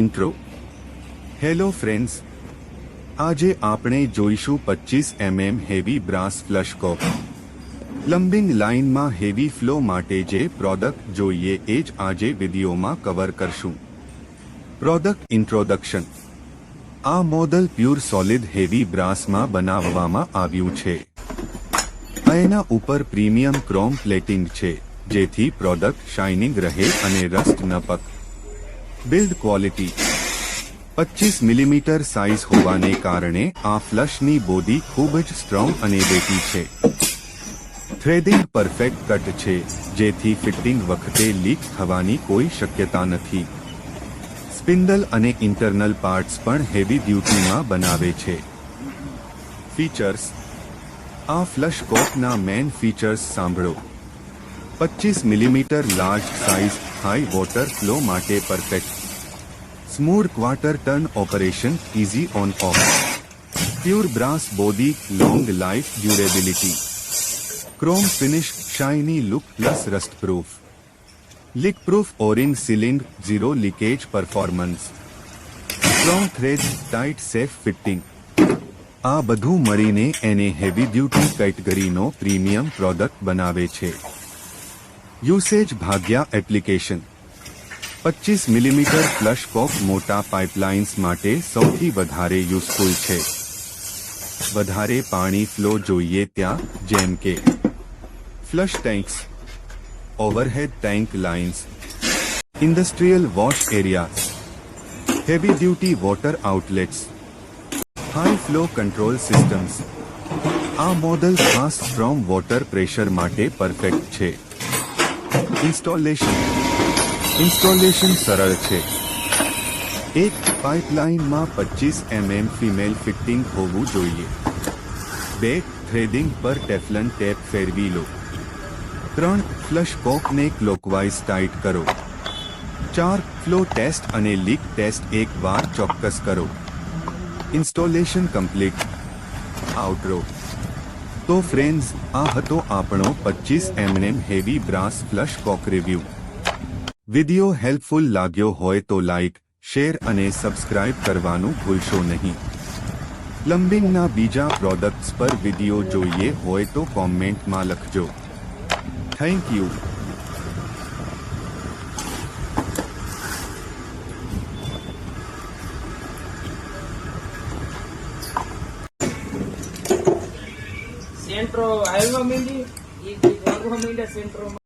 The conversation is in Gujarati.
ઇન્ટ્રો. હેલો ફ્રેન્ડ્સ આજે આપણે જોઈશું પચીસ MM heavy brass flush cock. Plumbing લાઇનમાં હેવી ફ્લો માટે જે પ્રોડક્ટ જોઈએ એ જ આજે વિડીયોમાં કવર કરશું. Product introduction. આ મોડલ પ્યોર સોલિડ હેવી બ્રાસમાં બનાવવામાં આવ્યું છે. એના ઉપર પ્રીમિયમ ક્રોમ પ્લેટિંગ છે, જેથી પ્રોડક્ટ શાઇનિંગ રહે અને રસ્ટ ન પક બિલ્ડ ક્વોલિટી. પચીસ મિલીમીટર સાઇઝ હોવાને કારણે આ ફ્લશની બોડી ખૂબ જ સ્ટ્રોંગ અને વેટી છે. થ્રેડિંગ પરફેક્ટ કટ છે, જેથી ફિટિંગ વખતે લીક થવાની કોઈ શક્યતા નથી. સ્પિન્ડલ અને ઇન્ટરનલ પાર્ટ્સ પણ હેવી ડ્યુટીમાં બનાવે છે. ફીચર્સ. આ ફ્લશ કોટના મેન ફીચર્સ સાંભળો. પચીસ millimetre large size high water flow માટે perfect smooth quarter turn operation easy on off pure brass body long life durability chrome finish shiny look plus rust proof leak proof O ring sealed zero leakage performance strong thread tight safe fitting આ બધું મળીને એને હેવી ડ્યુટી કેટેગરીનો પ્રીમિયમ પ્રોડક્ટ બનાવે છે. યુસેજ ભાગ્યા એપ્લિકેશન પચીસ મિલીમીટર ફ્લશ કોક મોટા પાઇપલાઇન્સ માટે સૌથી વધારે યુઝફુલ છે. વધારે પાણી ફ્લો જોઈએ ત્યાં, જેમ કે flush tanks, overhead tank lines, industrial wash areas, heavy duty water outlets, high flow control systems. આ મોડલ ખાસ સ્ટ્રોંગ વોટર પ્રેશર માટે પરફેક્ટ છે. ઇન્સ્ટોલેશન ઇન્સ્ટોલેશન સરળ છે. એક પાઇપલાઇનમાં પચીસ એમએમ ફિમેલ ફિટિંગ હોવું જોઈએ. બે, થ્રેડિંગ પર ટેફલન ટેપ ફેરવી લો. ત્રણ, ફ્લશ કોકને ક્લોકવાઇઝ ટાઈટ કરો. ચાર, ફ્લો ટેસ્ટ અને લીક ટેસ્ટ એક વાર ચોક્કસ કરો. Installation complete. આઉટરો. તો ફ્રેન્ડ્સ, આ હતો આપણો પચીસ MM heavy brass flush cock review. Video helpful લાગ્યો હોય તો લાઇક શેર અને સબસ્ક્રાઇબ કરવાનું ભૂલશો નહીં પ્લમ્બિંગના બીજા પ્રોડક્ટ્સ પર વિડિયો જોઈએ હોય તો કોમેન્ટમાં લખજો થેન્ક યુ સેન્ટ્રો આવ્યો મીંડી ઈ ઈ વાગવા માંડ્યા સેન્ટ્રોમાં